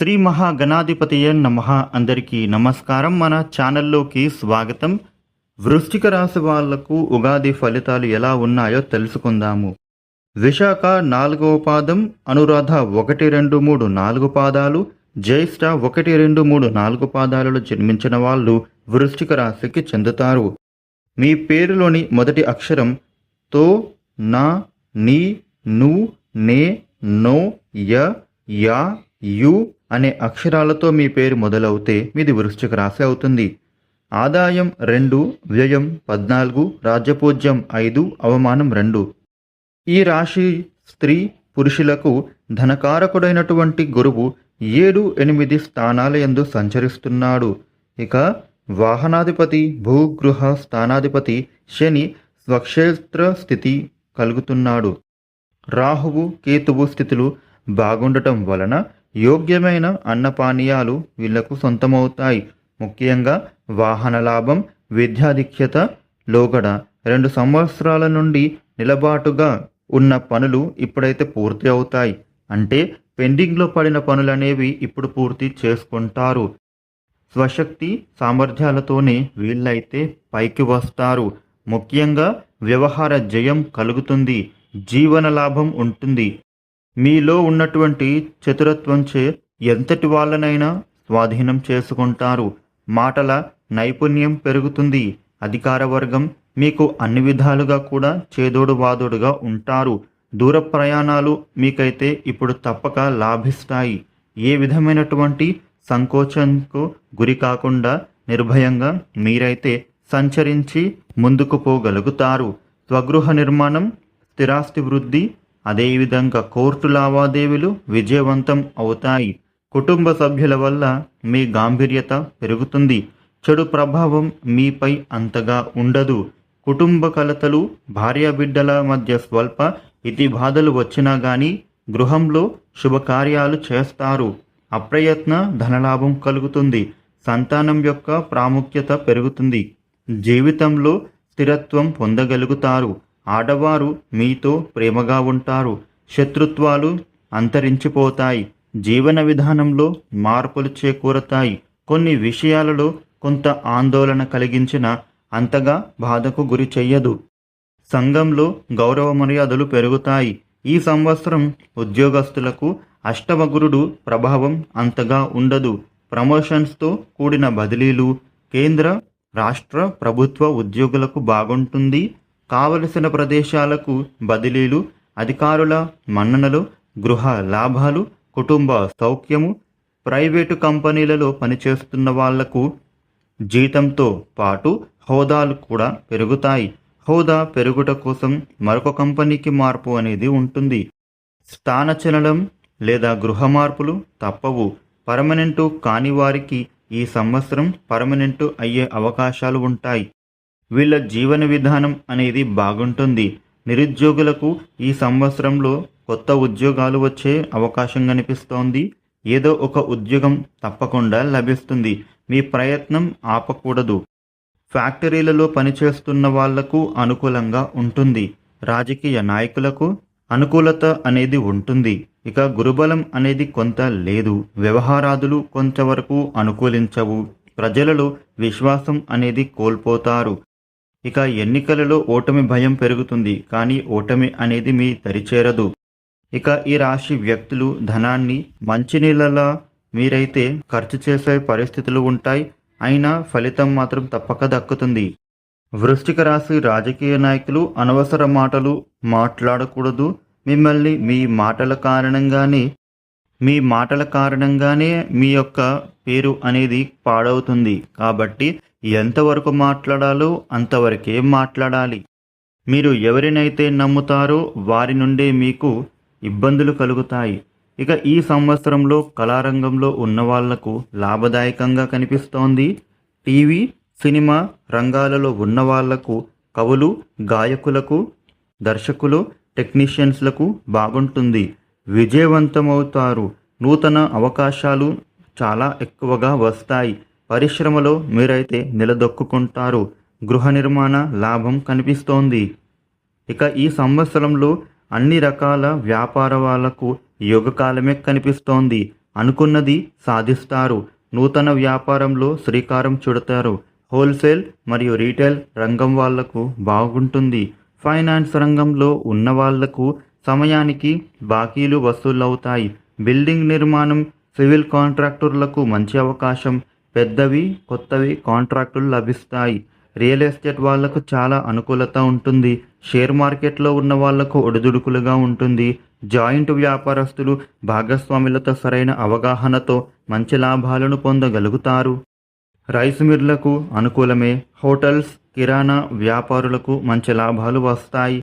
శ్రీ మహాగణాధిపతియ నమ. అందరికీ నమస్కారం. మన ఛానల్లోకి స్వాగతం. వృష్టిక రాశి వాళ్ళకు ఉగాది ఫలితాలు ఎలా ఉన్నాయో తెలుసుకుందాము. విశాఖ నాలుగవ పాదం అనురాధ ఒకటి రెండు మూడు నాలుగు పాదాలు జ్యేష్ఠ ఒకటి రెండు మూడు నాలుగు పాదాలలో జన్మించిన వాళ్ళు వృష్టిక రాశికి చెందుతారు. మీ పేరులోని మొదటి అక్షరం తో నా నీ ను నే నో య యా యు అనే అక్షరాలతో మీ పేరు మొదలవుతే మీది వృశ్చిక రాశి అవుతుంది. ఆదాయం రెండు వ్యయం పద్నాలుగు రాజ్యపూజ్యం ఐదు అవమానం రెండు. ఈ రాశి స్త్రీ పురుషులకు ధనకారకుడైనటువంటి గురువు ఏడు ఎనిమిది స్థానాల ఎందు సంచరిస్తున్నాడు. ఇక వాహనాధిపతి భూగృహ స్థానాధిపతి శని స్వక్షేత్ర స్థితి కలుగుతున్నాడు. రాహువు కేతువు స్థితులు బాగుండటం వలన యోగ్యమైన అన్నపానీయాలు వీళ్ళకు సొంతమవుతాయి. ముఖ్యంగా వాహన లాభం విద్యాధిక్యత లోగడ రెండు సంవత్సరాల నుండి నిలబాటుగా ఉన్న పనులు ఇప్పుడైతే పూర్తి అవుతాయి. అంటే పెండింగ్లో పడిన పనులనేవి ఇప్పుడు పూర్తి చేసుకుంటారు. స్వశక్తి సామర్థ్యాలతోనే వీళ్ళైతే పైకి వస్తారు. ముఖ్యంగా వ్యవహార జయం కలుగుతుంది. జీవన లాభం ఉంటుంది. మీలో ఉన్నటువంటి చతురత్వంచే ఎంతటి వాళ్ళనైనా స్వాధీనం చేసుకుంటారు. మాటల నైపుణ్యం పెరుగుతుంది. అధికార వర్గం మీకు అన్ని విధాలుగా కూడా చేదోడు వాదోడుగా ఉంటారు. దూర ప్రయాణాలు మీకైతే ఇప్పుడు తప్పక లాభిస్తాయి. ఏ విధమైనటువంటి సంకోచంకు గురి కాకుండా నిర్భయంగా మీరైతే సంచరించి ముందుకు పోగలుగుతారు. స్వగృహ నిర్మాణం స్థిరాస్తి వృద్ధి అదేవిధంగా కోర్టు లావాదేవీలు విజయవంతం అవుతాయి. కుటుంబ సభ్యుల వల్ల మీ గాంభీర్యత పెరుగుతుంది. చెడు ప్రభావం మీపై అంతగా ఉండదు. కుటుంబ కలతలు భార్యాబిడ్డల మధ్య స్వల్ప ఇతి బాధలు వచ్చినా గాని గృహంలో శుభకార్యాలు చేస్తారు. అప్రయత్న ధనలాభం కలుగుతుంది. సంతానం యొక్క ప్రాముఖ్యత పెరుగుతుంది. జీవితంలో స్థిరత్వం పొందగలుగుతారు. ఆడవారు మీతో ప్రేమగా ఉంటారు. శత్రుత్వాలు అంతరించిపోతాయి. జీవన విధానంలో మార్పులు చేకూరతాయి. కొన్ని విషయాలలో కొంత ఆందోళన కలిగించిన అంతగా బాధకు గురి చెయ్యదు. సంఘంలో గౌరవ మర్యాదలు పెరుగుతాయి. ఈ సంవత్సరం ఉద్యోగస్తులకు అష్టమగురుడు ప్రభావం అంతగా ఉండదు. ప్రమోషన్స్తో కూడిన బదిలీలు కేంద్ర రాష్ట్ర ప్రభుత్వ ఉద్యోగులకు బాగుంటుంది. కావలసిన ప్రదేశాలకు బదిలీలు అధికారుల మన్ననలు గృహ లాభాలు కుటుంబ సౌఖ్యము ప్రైవేటు కంపెనీలలో పనిచేస్తున్న వాళ్ళకు జీతంతో పాటు హోదాలు కూడా పెరుగుతాయి. హోదా పెరుగుట కోసం మరొక కంపెనీకి మార్పు అనేది ఉంటుంది. స్థానచలనం లేదా గృహ మార్పులు తప్పవు. పర్మనెంటు కాని వారికి ఈ సంవత్సరం పర్మనెంటు అయ్యే అవకాశాలు ఉంటాయి. వీళ్ళ జీవన విధానం అనేది బాగుంటుంది. నిరుద్యోగులకు ఈ సంవత్సరంలో కొత్త ఉద్యోగాలు వచ్చే అవకాశం కనిపిస్తోంది. ఏదో ఒక ఉద్యోగం తప్పకుండా లభిస్తుంది. మీ ప్రయత్నం ఆపకూడదు. ఫ్యాక్టరీలలో పనిచేస్తున్న వాళ్ళకు అనుకూలంగా ఉంటుంది. రాజకీయ నాయకులకు అనుకూలత అనేది ఉంటుంది. ఇక గురుబలం అనేది కొంత లేదు. వ్యవహారాదులు కొంతవరకు అనుకూలించవు. ప్రజలలో విశ్వాసం అనేది కోల్పోతారు. ఇక ఎన్నికలలో ఓటమి భయం పెరుగుతుంది కానీ ఓటమి అనేది మీ దరిచేరదు ఇక ఈ రాశి వ్యక్తులు ధనాన్ని మంచినీళ్ళలా మీరైతే ఖర్చు చేసే పరిస్థితులు ఉంటాయి అయినా ఫలితం మాత్రం తప్పక దక్కుతుంది. వృశ్చిక రాశి రాజకీయ నాయకులు అనవసర మాటలు మాట్లాడకూడదు మిమ్మల్ని మీ మాటల కారణంగానే మీ మాటల కారణంగానే మీ యొక్క పేరు అనేది పాడవుతుంది. కాబట్టి ఎంతవరకు మాట్లాడాలో అంతవరకే మాట్లాడాలి. మీరు ఎవరినైతే నమ్ముతారో వారి నుండే మీకు ఇబ్బందులు కలుగుతాయి. ఇక ఈ సంవత్సరంలో కళారంగంలో ఉన్న వాళ్ళకు లాభదాయకంగా కనిపిస్తోంది. టీవీ సినిమా రంగాలలో ఉన్న వాళ్ళకు కవులు గాయకులకు దర్శకులు టెక్నీషియన్స్లకు బాగుంటుంది. విజయవంతమవుతారు. నూతన అవకాశాలు చాలా ఎక్కువగా వస్తాయి. పరిశ్రమలో మీరైతే నిలదొక్కుంటారు గృహ నిర్మాణ లాభం కనిపిస్తోంది. ఇక ఈ సంవత్సరంలో అన్ని రకాల వ్యాపార వాళ్ళకు యుగకాలమే కనిపిస్తోంది. అనుకున్నది సాధిస్తారు. నూతన వ్యాపారంలో శ్రీకారం చుడతారు. హోల్సేల్ మరియు రీటైల్ రంగం వాళ్ళకు బాగుంటుంది. ఫైనాన్స్ రంగంలో ఉన్న వాళ్ళకు సమయానికి బాకీలు వసూలవుతాయి. బిల్డింగ్ నిర్మాణం సివిల్ కాంట్రాక్టర్లకు మంచి అవకాశం పెద్దవి కొత్తవి కాంట్రాక్టులు లభిస్తాయి. రియల్ ఎస్టేట్ వాళ్ళకు చాలా అనుకూలత ఉంటుంది. షేర్ మార్కెట్లో ఉన్న వాళ్ళకు ఒడిదుడుకులుగా ఉంటుంది. జాయింట్ వ్యాపారస్తులు భాగస్వాములతో సరైన అవగాహనతో మంచి లాభాలను పొందగలుగుతారు. రైస్ మిల్లకు అనుకూలమే. హోటల్స్ కిరాణా వ్యాపారులకు మంచి లాభాలు వస్తాయి.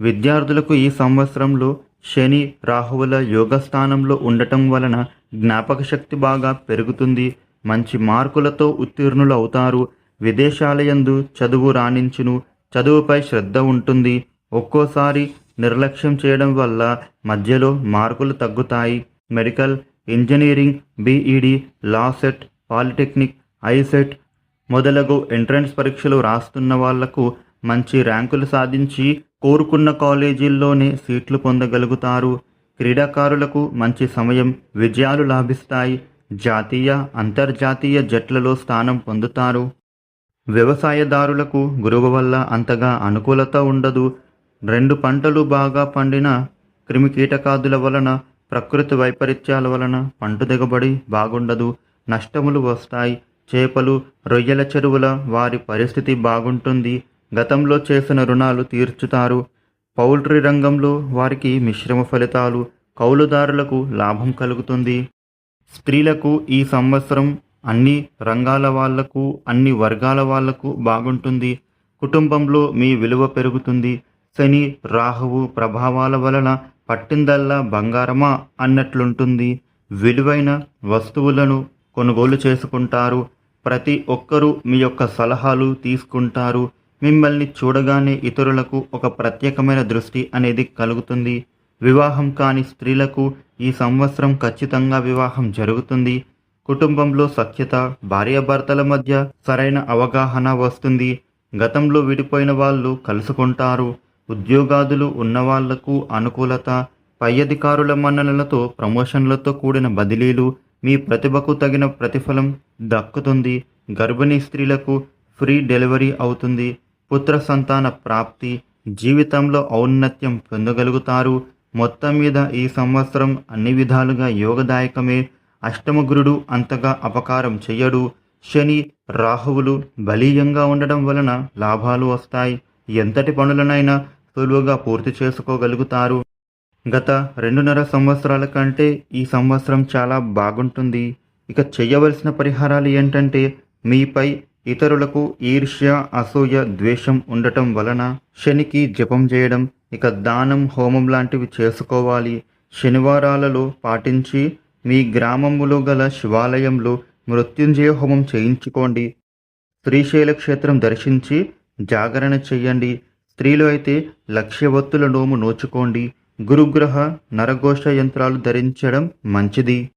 విద్యార్థులకు ఈ సంవత్సరంలో శని రాహువుల యోగ స్థానంలో ఉండటం వలన జ్ఞాపక శక్తి బాగా పెరుగుతుంది. మంచి మార్కులతో ఉత్తీర్ణులు అవుతారు విదేశాలయందు చదువు రాణించును. చదువుపై శ్రద్ధ ఉంటుంది. ఒక్కోసారి నిర్లక్ష్యం చేయడం వల్ల మధ్యలో మార్కులు తగ్గుతాయి. Medical engineering BEd law set polytechnic ICET మొదలగు ఎంట్రన్స్ పరీక్షలు రాస్తున్న వాళ్ళకు మంచి ర్యాంకులు సాధించి కోరుకున్న కాలేజీల్లోనే సీట్లు పొందగలుగుతారు. క్రీడాకారులకు మంచి సమయం విజయాలు లాభిస్తాయి. జాతీయ అంతర్జాతీయ జట్లలో స్థానం పొందుతారు. వ్యవసాయదారులకు గురువు వల్ల అంతగా అనుకూలత ఉండదు. రెండు పంటలు బాగా పండిన క్రిమికీటకాదుల వలన ప్రకృతి వైపరీత్యాల వలన పంట దిగుబడి బాగుండదు. నష్టములు వస్తాయి. చేపలు రొయ్యల చెరువుల వారి పరిస్థితి బాగుంటుంది. గతంలో చేసిన రుణాలు తీర్చుతారు. పౌల్ట్రీ రంగంలో వారికి మిశ్రమ ఫలితాలు కౌలుదారులకు లాభం కలుగుతుంది. స్త్రీలకు ఈ సంవత్సరం అన్ని రంగాల వాళ్ళకు అన్ని వర్గాల వాళ్ళకు బాగుంటుంది. కుటుంబంలో మీ విలువ పెరుగుతుంది. శని రాహువు ప్రభావాల వలన పట్టిందల్లా బంగారమా అన్నట్లుంటుంది. విలువైన వస్తువులను కొనుగోలు చేసుకుంటారు. ప్రతి ఒక్కరూ మీ యొక్క సలహాలు తీసుకుంటారు. మిమ్మల్ని చూడగానే ఇతరులకు ఒక ప్రత్యేకమైన దృష్టి అనేది కలుగుతుంది. వివాహం కాని స్త్రీలకు ఈ సంవత్సరం ఖచ్చితంగా వివాహం జరుగుతుంది. కుటుంబంలో సఖ్యత భార్యాభర్తల మధ్య సరైన అవగాహన వస్తుంది. గతంలో విడిపోయిన వాళ్ళు కలుసుకుంటారు. ఉద్యోగాదులు ఉన్నవాళ్ళకు అనుకూలత పై అధికారుల మన్ననలతో ప్రమోషన్లతో కూడిన బదిలీలు మీ ప్రతిభకు తగిన ప్రతిఫలం దక్కుతుంది. గర్భిణీ స్త్రీలకు ఫ్రీ డెలివరీ అవుతుంది. పుత్ర సంతాన ప్రాప్తి జీవితంలో ఔన్నత్యం పొందగలుగుతారు. మొత్తం మీద ఈ సంవత్సరం అన్ని విధాలుగా యోగదాయకమే. అష్టమగురుడు అంతగా అపకారం చెయ్యడు. శని రాహువులు బలీయంగా ఉండడం వలన లాభాలు వస్తాయి. ఎంతటి పనులనైనా సులువుగా పూర్తి చేసుకోగలుగుతారు. గత రెండున్నర సంవత్సరాల కంటే ఈ సంవత్సరం చాలా బాగుంటుంది. ఇక చేయవలసిన పరిహారాలు ఏంటంటే మీపై ఇతరులకు ఈర్ష్య అసూయ ద్వేషం ఉండటం వలన శనికి జపం చేయడం ఇక దానం హోమం లాంటివి చేసుకోవాలి. శనివారాలలో పాటించి మీ గ్రామములో గల శివాలయంలో మృత్యుంజయ హోమం చేయించుకోండి. శ్రీశైల క్షేత్రం దర్శించి జాగరణ చెయ్యండి. స్త్రీలు అయితే లక్ష్యవత్తుల నోము నోచుకోండి. గురుగ్రహ నరఘోష యంత్రాలు ధరించడం మంచిది.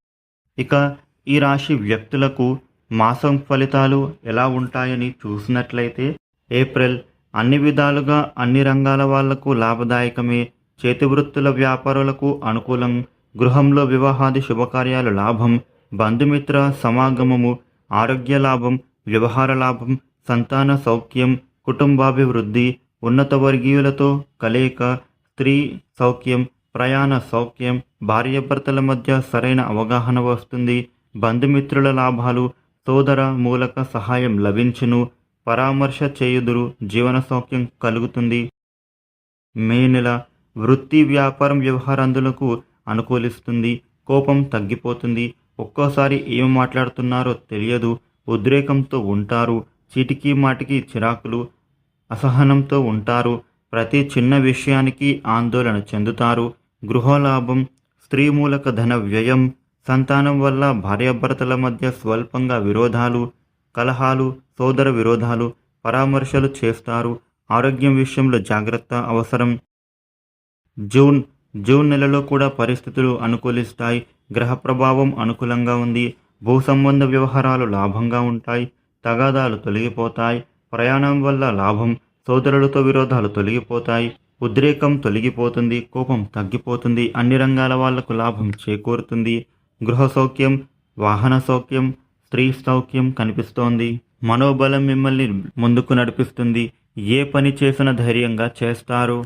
ఇక ఈ రాశి వ్యక్తులకు మాసం ఫలితాలు ఎలా ఉంటాయని చూసినట్లయితే ఏప్రిల్ అన్ని విధాలుగా అన్ని రంగాల వాళ్ళకు లాభదాయకమే. చేతివృత్తుల వ్యాపారులకు అనుకూలం. గృహంలో వివాహాది శుభకార్యాలు లాభం. బంధుమిత్ర సమాగమము ఆరోగ్య లాభం వ్యవహార లాభం సంతాన సౌఖ్యం కుటుంబాభివృద్ధి ఉన్నత వర్గీయులతో కలయిక స్త్రీ సౌఖ్యం ప్రయాణ సౌఖ్యం భార్యాభర్తల మధ్య సరైన అవగాహన వస్తుంది. బంధుమిత్రుల లాభాలు సోదర మూలక సహాయం లభించును పరామర్శ చేయుదురు జీవన సౌఖ్యం కలుగుతుంది. మే నెల వృత్తి వ్యాపారం వ్యవహారందులకు అనుకూలిస్తుంది కోపం తగ్గిపోతుంది. ఒక్కోసారి ఏం మాట్లాడుతున్నారో తెలియదు ఉద్రేకంతో ఉంటారు చిటికీ మాటికి చిరాకులు అసహనంతో ఉంటారు. ప్రతి చిన్న విషయానికి ఆందోళన చెందుతారు. గృహలాభం స్త్రీ మూలక ధన వ్యయం సంతానం వల్ల భార్యాభర్తల మధ్య స్వల్పంగా విరోధాలు కలహాలు సోదర విరోధాలు పరామర్శలు చేస్తారు. ఆరోగ్యం విషయంలో జాగ్రత్త అవసరం. జూన్ జూన్ నెలలో కూడా పరిస్థితులు అనుకూలిస్తాయి. గ్రహ ప్రభావం అనుకూలంగా ఉంది. భూ సంబంధ వ్యవహారాలు లాభంగా ఉంటాయి. తగాదాలు తొలగిపోతాయి. ప్రయాణం వల్ల లాభం సోదరులతో విరోధాలు తొలగిపోతాయి. ఉద్రేకం తొలగిపోతుంది. కోపం తగ్గిపోతుంది. అన్ని రంగాల వాళ్ళకు లాభం చేకూరుతుంది. గృహ సౌఖ్యం వాహన సౌఖ్యం స్త్రీ సౌఖ్యం కనిపిస్తోంది. మనోబలం మిమ్మల్ని ముందుకు నడిపిస్తుంది. ఏ పని చేసిన ధైర్యంగా చేస్తారు.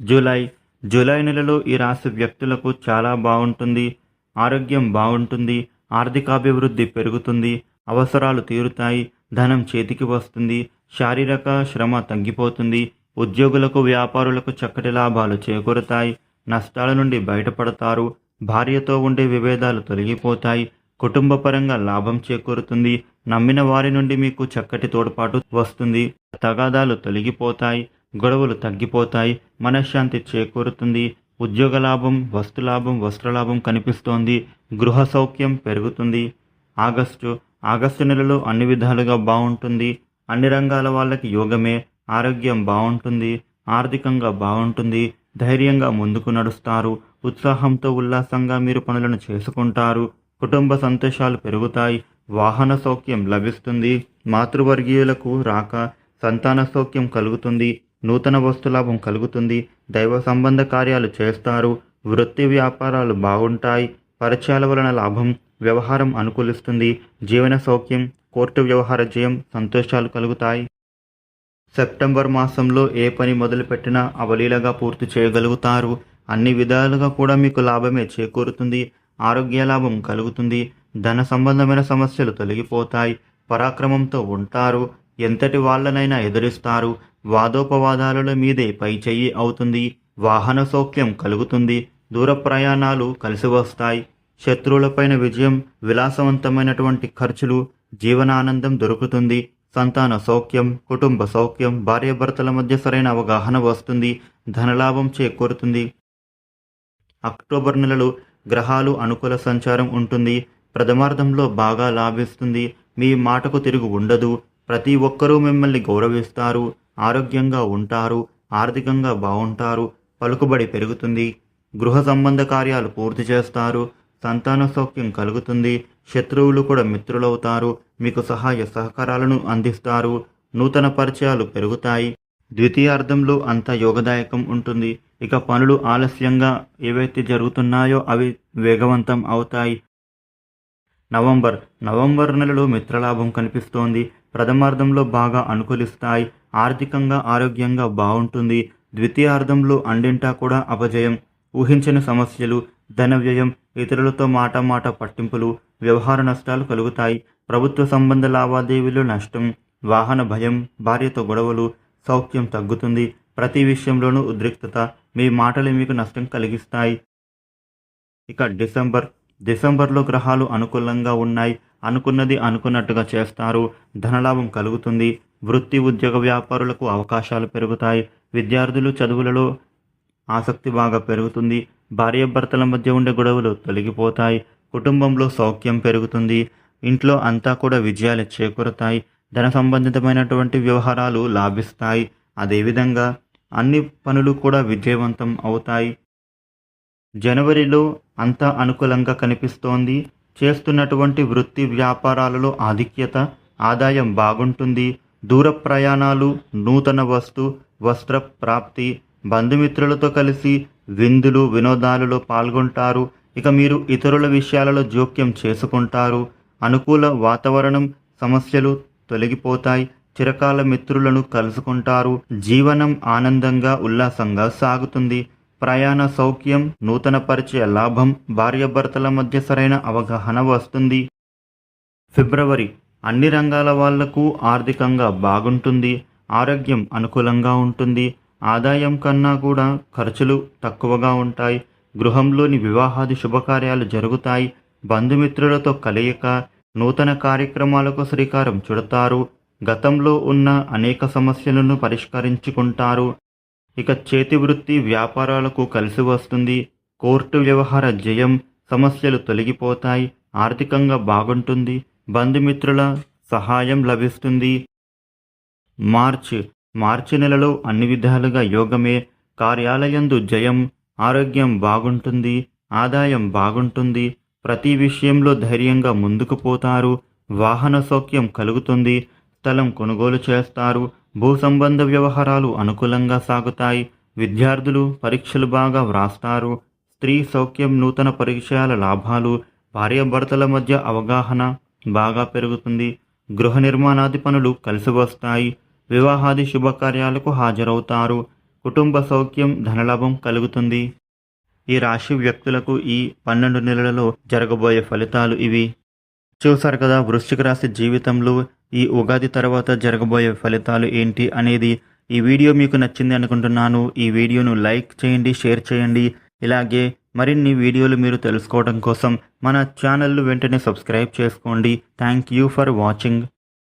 జూలై జూలై నెలలో ఈ రాశి వ్యక్తులకు చాలా బాగుంటుంది. ఆరోగ్యం బాగుంటుంది. ఆర్థికాభివృద్ధి పెరుగుతుంది. అవసరాలు తీరుతాయి. ధనం చేతికి వస్తుంది. శారీరక శ్రమ తగ్గిపోతుంది. ఉద్యోగులకు వ్యాపారులకు చక్కటి లాభాలు చేకూరుతాయి. నష్టాల నుండి బయటపడతారు. భార్యతో ఉండే విభేదాలు తొలగిపోతాయి. కుటుంబపరంగా లాభం చేకూరుతుంది. నమ్మిన వారి నుండి మీకు చక్కటి తోడ్పాటు వస్తుంది. తగాదాలు తొలగిపోతాయి. గొడవలు తగ్గిపోతాయి. మనశ్శాంతి చేకూరుతుంది. ఉద్యోగ లాభం వస్తులాభం వస్త్రలాభం కనిపిస్తోంది. గృహ సౌఖ్యం పెరుగుతుంది. ఆగస్టు ఆగస్టు నెలలో అన్ని విధాలుగా బాగుంటుంది. అన్ని రంగాల వాళ్ళకి యోగమే ఆరోగ్యం బాగుంటుంది. ఆర్థికంగా బాగుంటుంది. ధైర్యంగా ముందుకు నడుస్తారు. ఉత్సాహంతో ఉల్లాసంగా మీరు పనులను చేసుకుంటారు. కుటుంబ సంతోషాలు పెరుగుతాయి. వాహన సౌఖ్యం లభిస్తుంది. మాతృవర్గీయులకు రాక సంతాన సౌఖ్యం కలుగుతుంది. నూతన వస్తులాభం కలుగుతుంది. దైవ సంబంధ కార్యాలు చేస్తారు. వృత్తి వ్యాపారాలు బాగుంటాయి. పరిచయాల వలన లాభం వ్యవహారం అనుకూలిస్తుంది. జీవన సౌఖ్యం కోర్టు వ్యవహార జయం సంతోషాలు కలుగుతాయి. సెప్టెంబర్ మాసంలో ఏ పని మొదలుపెట్టినా అవలీలగా పూర్తి చేయగలుగుతారు. అన్ని విధాలుగా కూడా మీకు లాభమే చేకూరుతుంది ఆరోగ్య లాభం కలుగుతుంది ధన సంబంధమైన సమస్యలు తొలగిపోతాయి పరాక్రమంతో ఉంటారు ఎంతటి వాళ్ళనైనా ఎదురిస్తారు వాదోపవాదాలల మీదే పై చెయ్యి అవుతుంది వాహన సౌఖ్యం కలుగుతుంది దూర ప్రయాణాలు కలిసి వస్తాయి శత్రువులపైన విజయం విలాసవంతమైనటువంటి ఖర్చులు జీవనానందం దొరుకుతుంది సంతాన సౌఖ్యం కుటుంబ సౌఖ్యం భార్యాభర్తల మధ్య సరైన అవగాహన వస్తుంది ధనలాభం చేకూరుతుంది అక్టోబర్ నెలలో గ్రహాలు అనుకూల సంచారం ఉంటుంది. ప్రథమార్థంలో బాగా లాభిస్తుంది. మీ మాటకు తిరుగు ఉండదు. ప్రతి ఒక్కరూ మిమ్మల్ని గౌరవిస్తారు. ఆరోగ్యంగా ఉంటారు. ఆర్థికంగా బాగుంటారు. పలుకుబడి పెరుగుతుంది. గృహ సంబంధ కార్యాలు పూర్తి చేస్తారు. సంతాన సౌఖ్యం కలుగుతుంది. శత్రువులు కూడా మిత్రులవుతారు. మీకు సహాయ సహకారాలను అందిస్తారు. నూతన పరిచయాలు పెరుగుతాయి. ద్వితీయార్థంలో అంత యోగదాయకం ఉంటుంది. ఇక పనులు ఆలస్యంగా ఏవైతే జరుగుతున్నాయో అవి వేగవంతం అవుతాయి. నవంబర్. నవంబర్ నెలలో మిత్రలాభం కనిపిస్తోంది. ప్రథమార్థంలో బాగా అనుకూలిస్తాయి. ఆర్థికంగా ఆరోగ్యంగా బాగుంటుంది. ద్వితీయార్థంలో అండింటా కూడా అపజయం. ఊహించని సమస్యలు ధన వ్యయం ఇతరులతో మాట మాట పట్టింపులు వ్యవహార నష్టాలు కలుగుతాయి. ప్రభుత్వ సంబంధ లావాదేవీలు నష్టం వాహన భయం భార్యతో గొడవలు సౌఖ్యం తగ్గుతుంది. ప్రతి విషయంలోనూ ఉద్రిక్తత మీ మాటలు మీకు నష్టం కలిగిస్తాయి. ఇక డిసెంబర్. డిసెంబర్లో గ్రహాలు అనుకూలంగా ఉన్నాయి. అనుకున్నది అనుకున్నట్టుగా చేస్తారు. ధనలాభం కలుగుతుంది. వృత్తి ఉద్యోగ వ్యాపారులకు అవకాశాలు పెరుగుతాయి. విద్యార్థులు చదువులలో ఆసక్తి బాగా పెరుగుతుంది. భార్యాభర్తల మధ్య ఉండే గొడవలు తొలగిపోతాయి. కుటుంబంలో సౌఖ్యం పెరుగుతుంది. ఇంట్లో అంతా కూడా విజయాలు చేకూరుతాయి. ధన సంబంధితమైనటువంటి వ్యవహారాలు లాభిస్తాయి. అదేవిధంగా అన్ని పనులు కూడా విజయవంతం అవుతాయి. జనవరిలో అంతా అనుకూలంగా కనిపిస్తోంది. చేస్తున్నటువంటి వృత్తి వ్యాపారాలలో ఆధిక్యత ఆదాయం బాగుంటుంది. దూర ప్రయాణాలు నూతన వస్తు వస్త్ర ప్రాప్తి బంధుమిత్రులతో కలిసి విందులు వినోదాలలో పాల్గొంటారు. ఇక మీరు ఇతరుల విషయాలలో జోక్యం చేసుకుంటారు. అనుకూల వాతావరణం సమస్యలు తొలగిపోతాయి. చిరకాల మిత్రులను కలుసుకుంటారు. జీవనం ఆనందంగా ఉల్లాసంగా సాగుతుంది. ప్రయాణ సౌఖ్యం నూతన పరిచయ లాభం భార్యాభర్తల మధ్య సరైన అవగాహన వస్తుంది. ఫిబ్రవరి అన్ని రంగాల వాళ్ళకు ఆర్థికంగా బాగుంటుంది. ఆరోగ్యం అనుకూలంగా ఉంటుంది. ఆదాయం కన్నా కూడా ఖర్చులు తక్కువగా ఉంటాయి. గృహంలోని వివాహాది శుభకార్యాలు జరుగుతాయి. బంధుమిత్రులతో కలయిక నూతన కార్యక్రమాలకు శ్రీకారం చుడతారు. గతంలో ఉన్న అనేక సమస్యలను పరిష్కరించుకుంటారు. ఇక చేతి వృత్తి వ్యాపారాలకు కలిసి వస్తుంది. కోర్టు వ్యవహార జయం సమస్యలు తొలగిపోతాయి ఆర్థికంగా బాగుంటుంది బంధుమిత్రుల సహాయం లభిస్తుంది. మార్చ్ మార్చి నెలలో అన్ని విధాలుగా యోగమే. కార్యాలయందు జయం ఆరోగ్యం బాగుంటుంది ఆదాయం బాగుంటుంది. ప్రతి విషయంలో ధైర్యంగా ముందుకు పోతారు. వాహన సౌఖ్యం కలుగుతుంది. స్థలం కొనుగోలు చేస్తారు. భూ సంబంధ వ్యవహారాలు అనుకూలంగా సాగుతాయి. విద్యార్థులు పరీక్షలు బాగా వ్రాస్తారు. స్త్రీ సౌఖ్యం నూతన పరిచయాల లాభాలు భార్యాభర్తల మధ్య అవగాహన బాగా పెరుగుతుంది. గృహ నిర్మాణాది పనులు కలిసి వస్తాయి వివాహాది శుభకార్యాలకు హాజరవుతారు. కుటుంబ సౌఖ్యం ధనలాభం కలుగుతుంది. ఈ రాశి వ్యక్తులకు ఈ పన్నెండు నెలలలో జరగబోయే ఫలితాలు ఇవి. చూసారు కదా వృశ్చిక రాశి జీవితంలో ఈ ఉగాది తర్వాత జరగబోయే ఫలితాలు ఏంటి అనేది ఈ వీడియో మీకు నచ్చింది అనుకుంటున్నాను. ఈ వీడియోను లైక్ చేయండి షేర్ చేయండి. ఇలాగే మరిన్ని వీడియోలు మీరు తెలుసుకోవడం కోసం మన ఛానల్ను వెంటనే సబ్స్క్రైబ్ చేసుకోండి. Thank you for watching.